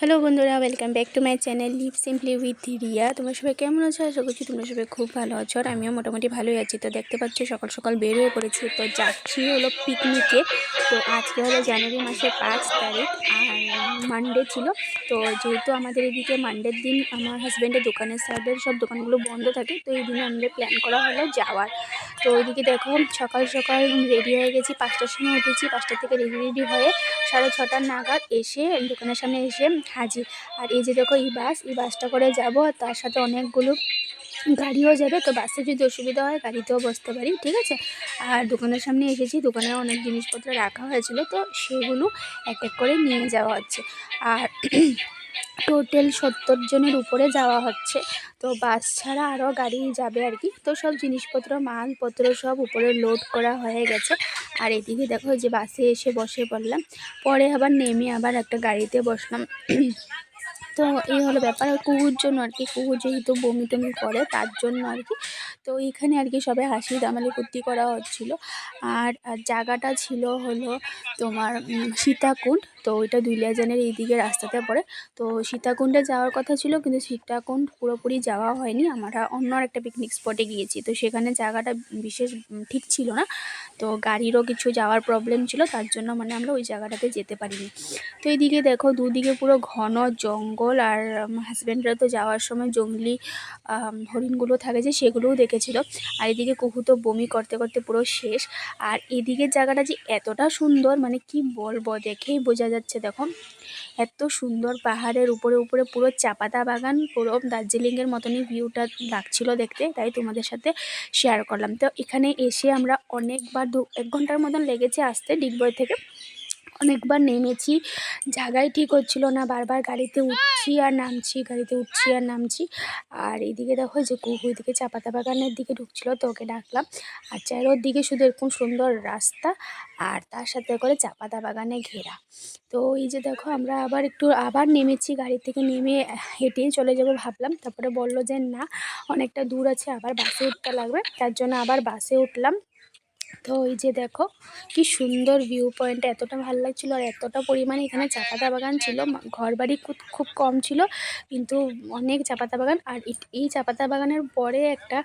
Hello বন্ধুরা welcome back to my channel live simply with Riya তোমরা সবাই কেমন আছো? আশা করছি তোমরা সবাই খুব ভালো আছো আর আমিও মোটামুটি ভালোই আছি। তো দেখতে পাচ্ছ, সকাল সকাল বের হয়ে পড়েছি। তো যাচ্ছি হলো পিকনিকে তো আজকে হলো জানুয়ারি মাসের পাঁচ তারিখ আর মানডে ছিল। তো যেহেতু আমাদের এদিকে মানডের দিন আমার হাজব্যান্ডের দোকানের সাইডের সব দোকানগুলো বন্ধ থাকে, তো এই দিনে আমাদের প্ল্যান করা হলো যাওয়ার। তো ওইদিকে দেখো, সকাল সকাল রেডি হয়ে গেছি। পাঁচটার সময় উঠেছি। পাঁচটা থেকে রেডি রেডি হয়ে সাড়ে ছটার নাগাদ এসে দোকানের সামনে এসে হাজির আর এই যে দেখো এই বাস, এই বাসটা করে যাব তার সাথে অনেকগুলো গাড়িও যাবে। তো বাসে যদি অসুবিধা হয় গাড়িতেও বসতে পারি, ঠিক আছে? আর দোকানের সামনে এসেছি, দোকানে অনেক জিনিসপত্র রাখা হয়েছিল, তো সেগুলো এক এক করে নিয়ে যাওয়া হচ্ছে। আর টোটাল সত্তর জনের উপরে যাওয়া হচ্ছে। তো বাস ছাড়া আরও গাড়ি যাবে আর কি। তো সব জিনিসপত্র, মালপত্র সব উপরে লোড করা হয়ে গেছে। আর এদিকে দেখো যে বাসে এসে বসে পড়লাম। পরে আবার নেমে আবার একটা গাড়িতে বসলাম। তো এই হলো ব্যাপার। কুকুর জন্য আর কি কুকুর যেহেতু বমি টমি করে, তার জন্য আর কি তো এইখানে আর কি সবাই হাসি দামালি কুর্তি করা হচ্ছিল। আর জায়গাটা ছিল হলো তোমার সীতাকুণ্ড। তো ওইটা দুইলিয়াজানের এইদিকে রাস্তাতে পড়ে। তো সীতাকুণ্ডে যাওয়ার কথা ছিল, কিন্তু সীতাকুণ্ড পুরোপুরি যাওয়া হয়নি। আমরা অন্য একটা পিকনিক স্পটে গিয়েছি। তো সেখানে জায়গাটা বিশেষ ঠিক ছিল না। তো গাড়িরও কিছু যাওয়ার প্রবলেম ছিল, তার জন্য মানে আমরা ওই জায়গাটাতে যেতে পারিনি। তো এইদিকে দেখো, দুদিকে পুরো ঘন জঙ্গল আর হাজব্যান্ডরা তো যাওয়ার সময় জঙ্গলি হরিণগুলো থাকে যে সেগুলোও দেখেছিল। আর এদিকে কুহু তো বমি করতে করতে পুরো শেষ। আর এদিকের জায়গাটা যে এতটা সুন্দর মানে কি বলব, দেখেই বোঝা যাচ্ছে, দেখো। এত সুন্দর পাহাড়ের উপরে উপরে পুরো চাপাতা বাগান, পুরো দার্জিলিংয়ের মতনই ভিউটা লাগছিল দেখতে, তাই তোমাদের সাথে শেয়ার করলাম। তো এখানে এসে আমরা অনেকবার দু, এক ঘণ্টার মতন লেগেছে আসতে, ডিগবয় থেকে। অনেকবার নেমেছি। জায়গায় ঠিক হচ্ছিল না। বারবার গাড়িতে উঠছি আর নামছি, গাড়িতে উঠছি আর নামছি। আর এইদিকে দেখো যে কুহু এদিকে চাপাতা বাগানের দিকে ঢুকছিল, তো ওকে ডাকলাম। আর চারোর দিকে শুধু এরকম সুন্দর রাস্তা আর তার সাথে করে চাপাতা বাগানে ঘেরা। তো এই যে দেখো আমরা আবার একটু আবার নেমেছি, গাড়ি থেকে নেমে হেঁটেই চলে যাব ভাবলাম। তারপরে বলল যে না, অনেকটা দূর আছে, আবার বাসে উঠতে লাগবে। তার জন্য আবার বাসে উঠলাম। তো ওই যে দেখো, কি সুন্দর ভিউ পয়েন্ট এতটা ভালো লাগছিল আর এতটা পরিমাণে এখানে চাপাতা বাগান ছিল। ঘর বাড়ি খুব কম ছিল, কিন্তু অনেক চাপাতা বাগান। আর এই চাপাতা বাগানের পরে একটা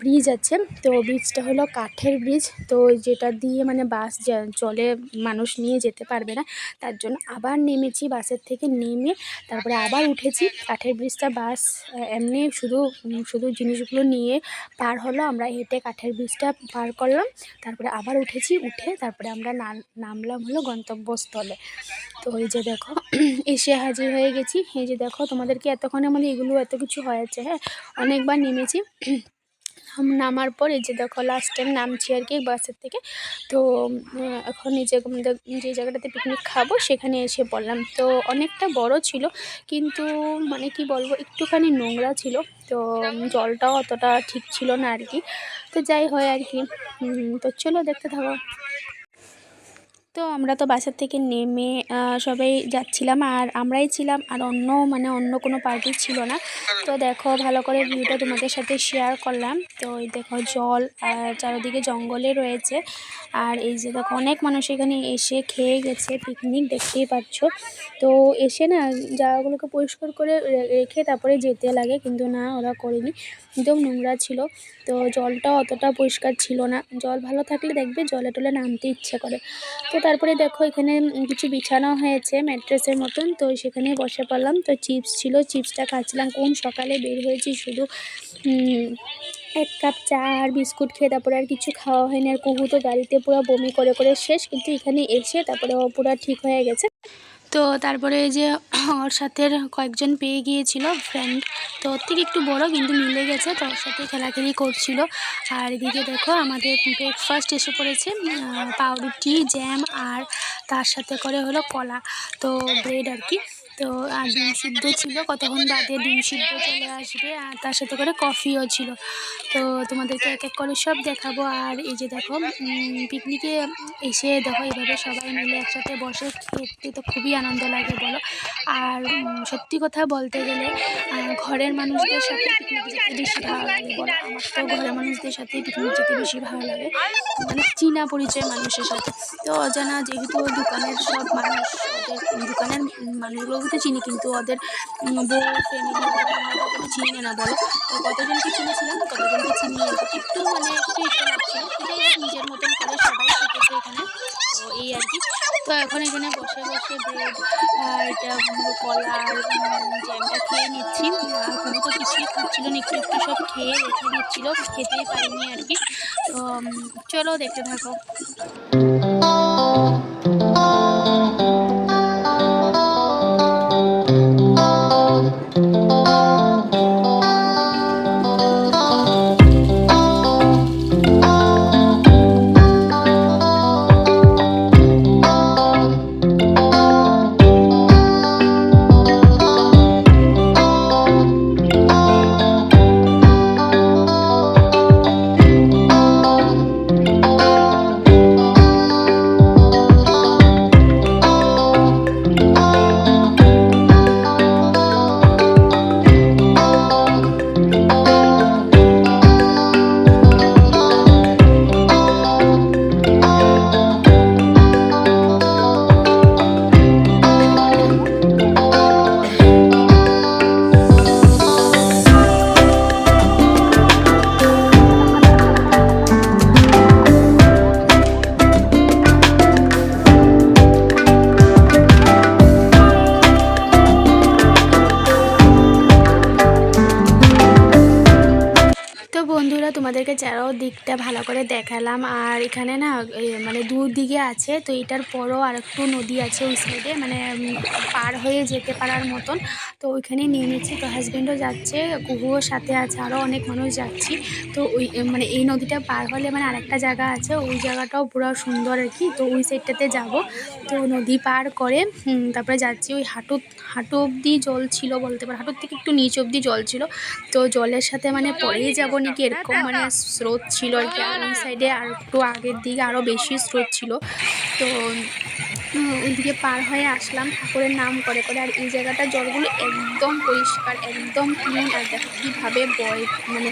ব্রিজ আছে, তো ব্রিজটা হলো কাঠের ব্রিজ তো যেটা দিয়ে মানে বাস চলে মানুষ নিয়ে যেতে পারবে না, তার জন্য আবার নেমেছি বাসের থেকে নেমে তারপরে আবার উঠেছি। কাঠের ব্রিজটা বাস এমনি শুধু শুধু জিনিসগুলো নিয়ে পার হলো, আমরা হেঁটে কাঠের ব্রিজটা পার করলাম। তারপরে আবার উঠেছি, উঠে তারপরে আমরা নাম- নামলাম হলো গন্তব্যস্থলে। তো এই যে দেখো, এসে হাজির হয়ে গেছি। এই যে দেখো, তোমাদেরকে এতক্ষণে মানে এগুলো এত কিছু হয়েছে হ্যাঁ? অনেকবার নেমেছি। নাম- নামার পর এই যে দেখো লাস্ট টাইম নামছি আর কি বাসের থেকে। তো এখন এই যে যে জায়গাটাতে পিকনিক খাব সেখানে এসে পড়লাম। তো অনেকটা বড় ছিল, কিন্তু মানে কি বলব, একটুখানি নোংরা ছিল। তো জলটাও অতটা ঠিক ছিল না আর কি। তো যাই হয় আর কি। তো চলো দেখতে থাকো। তো আমরা তো বাসার থেকে নেমে সবাই যাচ্ছিলাম আর আমরাই ছিলাম আর অন্য মানে অন্য কোনো পার্টি ছিল না। তো দেখো ভালো করে ভিউটা তোমাদের সাথে শেয়ার করলাম। তো এই দেখো জল আর চারিদিকে জঙ্গলে রয়েছে। আর এই যে দেখো অনেক মানুষ এখানে এসে খেয়ে গেছে পিকনিক দেখতেই পাচ্ছ তো এসে না জায়গাগুলোকে পরিষ্কার করে রেখে তারপরে যেতে লাগে, কিন্তু না ওরা করেনি। একদম নোংরা ছিল। তো জলটা অতটা পরিষ্কার ছিল না। জল ভালো থাকলে দেখবে জলে টলে নামতে ইচ্ছে করে। তো তারপরে দেখো এখানে কিছু বিছানো হয়েছে, ম্যাট্রেসের মতন। তো সেখানে বসে পড়লাম। তো চিপস ছিল, চিপসটা খাচ্ছিলাম কোন সকালে বের হয়েছি শুধু এক কাপ চা আর বিস্কুট খেয়ে তারপরে আর কিছু খাওয়া হয়নি। আর কুহু তো গাড়িতে পুরো বমি করে করে শেষ। কিন্তু এখানে এসে তারপরে পুরো ঠিক হয়ে গেছে। তো তারপরে এই যে ওর সাথে কয়েকজন পেয়ে গিয়েছিল ফ্রেন্ড তো ওর থেকে একটু বড়, কিন্তু মিলে গেছে, তো ওর সাথে খেলাখেলি করছিল। আর এদিকে দেখো, আমাদের ব্রেকফাস্ট এসে পড়েছে পাউরুটি জ্যাম আর তার সাথে করে হলো কলা, তো ব্রেড আর কি। তো আর ডিম সিদ্ধ ছিল, কতক্ষণ বাদে ডিম সিদ্ধ চলে আসবে, আর তার সাথে করে কফিও ছিল। তো তোমাদেরকে এক এক করে সব দেখাবো। আর এই যে দেখো পিকনিকে এসে দেখো, এইভাবে সবাই মিলে একসাথে বসে, খেতে তো খুবই আনন্দ লাগে বলো। আর সত্যি কথা বলতে গেলে ঘরের মানুষদের সাথে পিকনিক যেতে বেশি ভালো লাগে বলো। আমার তো ঘরের মানুষদের সাথে পিকনিক যেতে বেশি ভালো লাগে। মানে চীনা পরিচয় মানুষের সাথে। তো অজানা যেহেতু দোকানের সব মানুষ, ওদের দোকানের মানুষগুলোকে তো চিনি, কিন্তু ওদের বউ ফ্যামিলি চিনি না বলো। তো কতজনকে চিনেছিলাম? কতজনকে চিনি। একটু মানে নিজের মতন করে সবাই এখানে। এই আর কি। তো এখন এখানে বসে বসে ব্রেড এটা কলার কলা জ্যামটা খেয়ে নিচ্ছি। আর কোনো তো কিছুই খাচ্ছিল না, একটু একটু সব খেয়ে রেখে দিচ্ছিল খেতেই পারিনি আর কি। তো চলো দেখতে থাকো। তোমাদেরকে চারো দিকটা ভালো করে দেখালাম। আর এখানে না মানে দূর দিকে আছে, তো এটার পরও আর একটু নদী আছে ওই সাইডে মানে পার হয়ে যেতে পারার মতন। তো ওইখানে নিয়ে নিচ্ছি, তো হাজব্যান্ডও যাচ্ছে, কুকুরও সাথে আছে আরও অনেক মানুষ যাচ্ছি। তো ওই মানে এই নদীটা পার হলে মানে আরেকটা জায়গা আছে, ওই জায়গাটাও পুরো সুন্দর আর কি। তো ওই সাইডটাতে যাব। তো নদী পার করে তারপরে যাচ্ছি ওই হাঁটু হাঁটু অবধি জল ছিল বলতে পারো, হাঁটুর থেকে একটু নিচ অবধি জল ছিল। তো জলের সাথে মানে পরেই যাব নাকি এরকম? মানে স্রোত ছিল আর ওই সাইডে আর একটু আগের দিকে আরও বেশি স্রোত ছিল। তো ওইদিকে পার হয়ে আসলাম, ঠাকুরের নাম করে করে। আর এই জায়গাটার জলগুলো একদম পরিষ্কার, একদম ক্লিন আর দেখো কীভাবে বয়ে মানে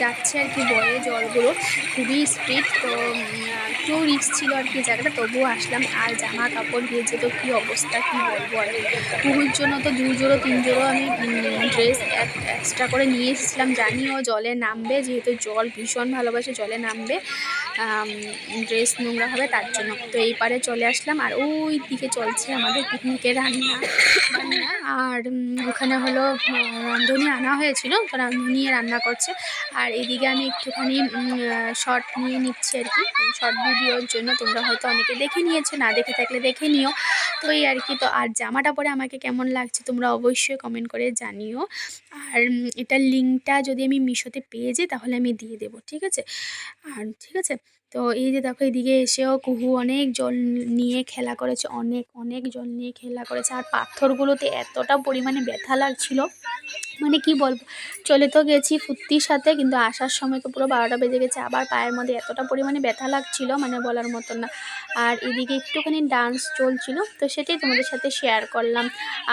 যাচ্ছে আর কি বয়ে জলগুলো। খুবই স্পিড তো একটু রিক্স ছিল আর কি জায়গাটা, তবুও আসলাম। আর জামা কাপড় ভিজে তো কী অবস্থা, কী বলব আর কি। জন্য তো দু জোড়ো, তিন জোড়ো আমি ড্রেস এক্সট্রা করে নিয়ে এসেছিলাম। জানিও জলে নামবে, যেহেতু জল ভীষণ ভালোবাসে, জলে নামবে ড্রেস নোংরা হবে তার জন্য। তো এই পারে চলে আসলাম। আর ওই দিকে চলছে আমাদের পিকনিকের রান্না। রান্না আর ওখানে হলো রাঁধুনি আনা হয়েছিল, তো রাঁধুনি রান্না করছে। আর এদিকে আমি একটুখানি শর্ট নিয়ে নিচ্ছি আর কি। শর্ট ভিডিওর জন্য তোমরা হয়তো অনেকে দেখে নিয়েছো, না দেখে থাকলে দেখে নিও। তো এই আর কি, তো আর জামাটা পরে আমাকে কেমন লাগছে তোমরা অবশ্যই কমেন্ট করে জানিও। আর এটার লিঙ্কটা যদি আমি মিশোতে পেয়ে যাই, তাহলে আমি দিয়ে দেবো, ঠিক আছে? আর, ঠিক আছে? তো এই যে দেখো এদিকে এসেও কুহু অনেক জল নিয়ে খেলা করেছে, অনেক অনেক জল নিয়ে খেলা করেছে। আর পাথরগুলোতে এতটা পরিমাণে ব্যথা লাগছিল মানে কি বলব? চলে তো গেছি ফুর্তির সাথে, কিন্তু আসার সময় তো পুরো বারোটা বেজে গেছে। আবার পায়ের মধ্যে এতটা পরিমাণে ব্যথা লাগছিল মানে বলার মতন না। আর এদিকে একটুখানি ডান্স চলছিল, তো সেটাই তোমাদের সাথে শেয়ার করলাম।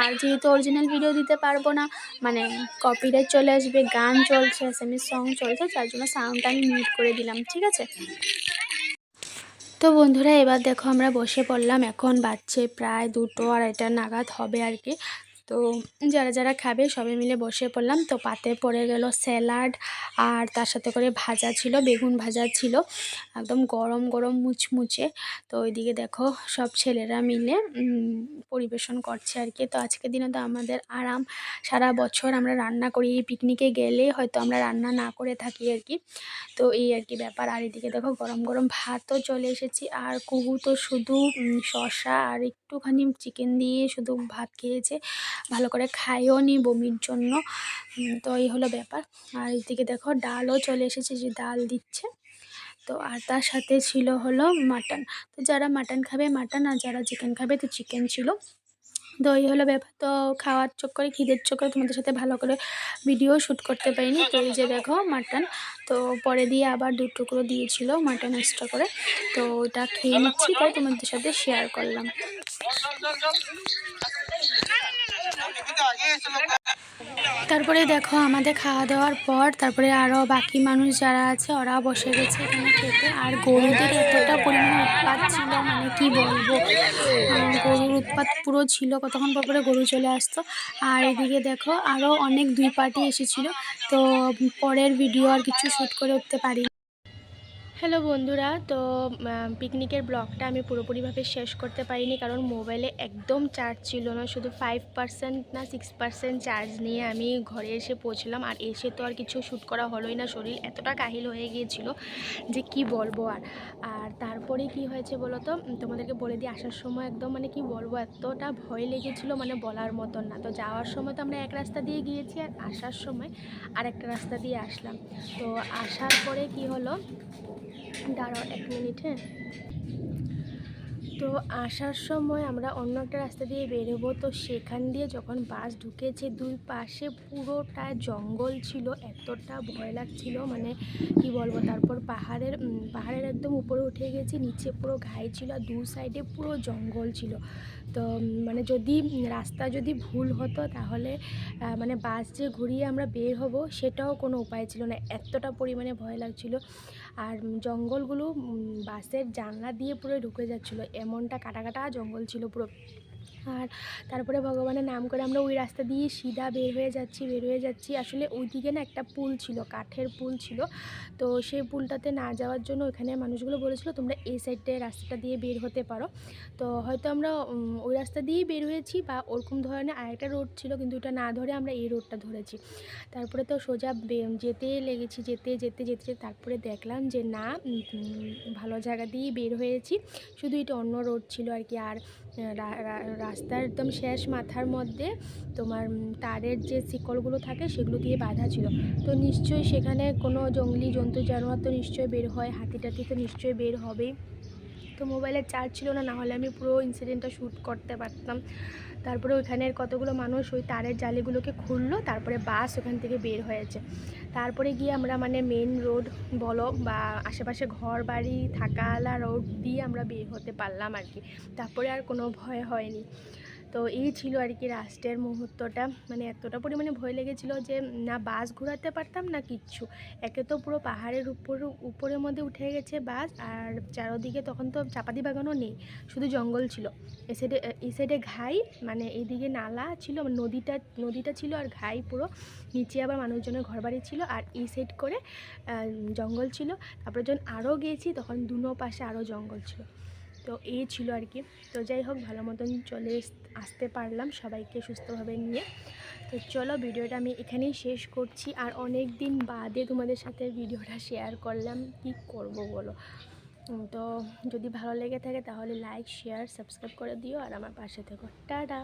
আর যেহেতু অরিজিনাল ভিডিও দিতে পারব না মানে কপিরাইট চলে আসবে, গান চলছে এস সং চলছে, তার জন্য সাউন্ডটা আমি মিউট করে দিলাম, ঠিক আছে? তো বন্ধুরা, এবার দেখো আমরা বসে পড়লাম, এখন বাজছে প্রায় দুটো আড়াইটা নাগাদ হবে আর কি। তো যারা যারা খাবে সবাই মিলে বসে পড়লাম। তো পাতে পড়ে গেল স্যালাড আর তার সাথে করে ভাজা ছিল, বেগুন ভাজা ছিল। একদম গরম গরম মুচমুচে। তো ওইদিকে দেখো সব ছেলেরা মিলে পরিবেশন করছে আর কি। তো আজকের দিনে তো আমাদের আরাম। সারা বছর আমরা রান্না করি পিকনিকে গেলে হয়তো আমরা রান্না না করে থাকি আর কি। তো এই আর কি ব্যাপার। আর এদিকে দেখো গরম গরম ভাতও চলে এসেছি। আর কুহু তো শুধু শসা আর একটুখানি চিকেন দিয়ে শুধু ভাত খেয়েছে। ভালো করে খায়ও নি বমির জন্য। তো এই হলো ব্যাপার। আর এদিকে দেখো ডালও চলে এসেছে যে ডাল দিচ্ছে। তো আর তার সাথে ছিল হলো মাটন। তো যারা মাটন খাবে, মাটন, আর যারা চিকেন খাবে, তো চিকেন ছিল। তো এই হলো ব্যাপার। তো খাওয়ার চক্করে খিদের চক্করে তোমাদের সাথে ভালো করে ভিডিও শ্যুট করতে পারিনি। তো এই যে দেখো মাটন। তো পরে দিয়ে আবার দু টুকরো দিয়েছিল মাটন এক্সট্রা করে। তো ওটা খেয়ে নিচ্ছি, তাই তোমাদের সাথে শেয়ার করলাম। তারপরে দেখো আমাদের খাওয়া দাওয়ার পর তারপরে আরও বাকি মানুষ যারা আছে ওরা বসে গেছে এখানে খেতে। আর গরুদের এতটা পরিমাণ উৎপাত ছিল মানে কি বলব? গরুর উৎপাত পুরো ছিল, কতক্ষণ পর গরু চলে আসতো। আর এদিকে দেখো আরও অনেক দুই পার্টি এসেছিল, তো পরের ভিডিও আর কিছু শ্যুট করে উঠতে পারি হ্যালো বন্ধুরা, তো পিকনিকের ব্লগটা আমি পুরোপুরিভাবে শেষ করতে পারিনি কারণ মোবাইলে একদম চার্জ ছিল না। শুধু ফাইভ পার্সেন্ট না সিক্স পার্সেন্ট চার্জ নিয়ে আমি ঘরে এসে পৌঁছলাম। আর এসে তো আর কিছু শ্যুট করা হলোই না শরীর, এতটা কাহিল হয়ে গিয়েছিল যে কি বলব আর। আর তারপরে কি হয়েছে বলো তো তোমাদেরকে বলে দিয়ে আসার সময় একদম মানে কি বলব, এতটা ভয় লেগেছিল মানে বলার মতন না। তো যাওয়ার সময় তো আমরা এক রাস্তা দিয়ে গিয়েছি আর আসার সময় আর একটা রাস্তা দিয়ে আসলাম। তো আসার পরে কি হলো? দাঁড়াও এক মিনিট। হ্যাঁ তো আসার সময় আমরা অন্য একটা রাস্তা দিয়ে বেরোবো। তো সেখান দিয়ে যখন বাস ঢুকেছে, দুই পাশে পুরোটা জঙ্গল ছিল, এতটা ভয় লাগছিল। মানে কি বলব, তারপর পাহাড়ের পাহাড়ের একদম উপরে উঠে গেছি, নিচে পুরো ঘাই ছিল আর দু সাইডে পুরো জঙ্গল ছিল। তো মানে যদি রাস্তা যদি ভুল হতো তাহলে মানে বাস যে ঘুরিয়ে আমরা বের হব সেটাও কোনো উপায় ছিল না। এতটা পরিমাণে ভয় লাগছিল। আর জঙ্গলগুলো বাসের জানলা দিয়ে পুরো ঢুকে যাচ্ছিল। এমনটা কাটা কাটা জঙ্গল ছিল পুরো। আর তারপরে ভগবানের নাম করে আমরা ওই রাস্তা দিয়ে সিধা বের হয়ে যাচ্ছি, বের হয়ে যাচ্ছি। আসলে ওইদিকে না একটা পুল ছিল, কাঠের পুল ছিল। তো সেই পুলটাতে না যাওয়ার জন্য ওখানে মানুষগুলো বলেছিল, তোমরা এই সাইডটায় রাস্তাটা দিয়ে বের হতে পারো। তো হয়তো আমরা ওই রাস্তা দিয়েই বের হয়েছি বা ওরকম ধরনের আরেকটা রোড ছিল, কিন্তু ওটা না ধরে আমরা এই রোডটা ধরেছি। তারপরে তো সোজা যেতে লেগেছি, যেতে যেতে যেতে যেতে তারপরে দেখলাম যে না ভালো জায়গা দিয়েই বের হয়েছি। শুধু এটা অন্য রোড ছিল আর কি। আর রাস্তার একদম শেষ মাথার মধ্যে তোমার তারের যে শিকলগুলো থাকে সেগুলো দিয়ে বাঁধা ছিল। তো নিশ্চয়ই সেখানে কোনো জঙ্গলি জন্তু জানোয়ার তো নিশ্চয়ই বের হয় হাতি টাতি তো নিশ্চয়ই বের হবেই। তো মোবাইলের চার্জ ছিল না না হলে আমি পুরো ইনসিডেন্টটা শ্যুট করতে পারতাম। তারপরে ওইখানের কতগুলো মানুষ ওই তারের জালিগুলোকে খুললো, তারপরে বাস ওখান থেকে বের হয়েছে। তারপরে গিয়ে আমরা মানে মেন রোড বলো বা আশেপাশে ঘর বাড়ি, থাকালা রোড দিয়ে আমরা বের হতে পারলাম আর কি। তারপরে আর কোনো ভয় হয়নি। তো এই ছিল আর কি লাস্টের মুহূর্তটা। মানে এতটা পরিমাণে ভয় লেগেছিল যে, না বাস ঘোরাতে পারতাম না কিচ্ছু। একে তো পুরো পাহাড়ের উপর, উপরের মধ্যে উঠে গেছে বাস আর চারোদিকে তখন তো চাপাতি বাগানও নেই, শুধু জঙ্গল ছিল। এ সাইডে এই সাইডে ঘাই মানে এইদিকে নালা ছিল, নদীটা নদীটা ছিল আর ঘাই পুরো। নিচে আবার মানুষজনের ঘরবাড়ি ছিল আর এই সাইড করে জঙ্গল ছিল। তারপরে যখন আরও গিয়েছি তখন দুনো পাশে আরও জঙ্গল ছিল। তো এই ছিল আর কি। তো যাই হোক, ভালো মতন চলে আসতে পারলাম সবাইকে সুস্থভাবে নিয়ে। তো চলো, ভিডিওটা আমি এখানেই শেষ করছি। আর অনেক দিন বাদে তোমাদের সাথে ভিডিওটা শেয়ার করলাম। কি করব বলো? তো যদি ভালো লেগে থাকে তাহলে লাইক শেয়ার সাবস্ক্রাইব করে দিও। আর আমার পাশে থেকো। টাটা!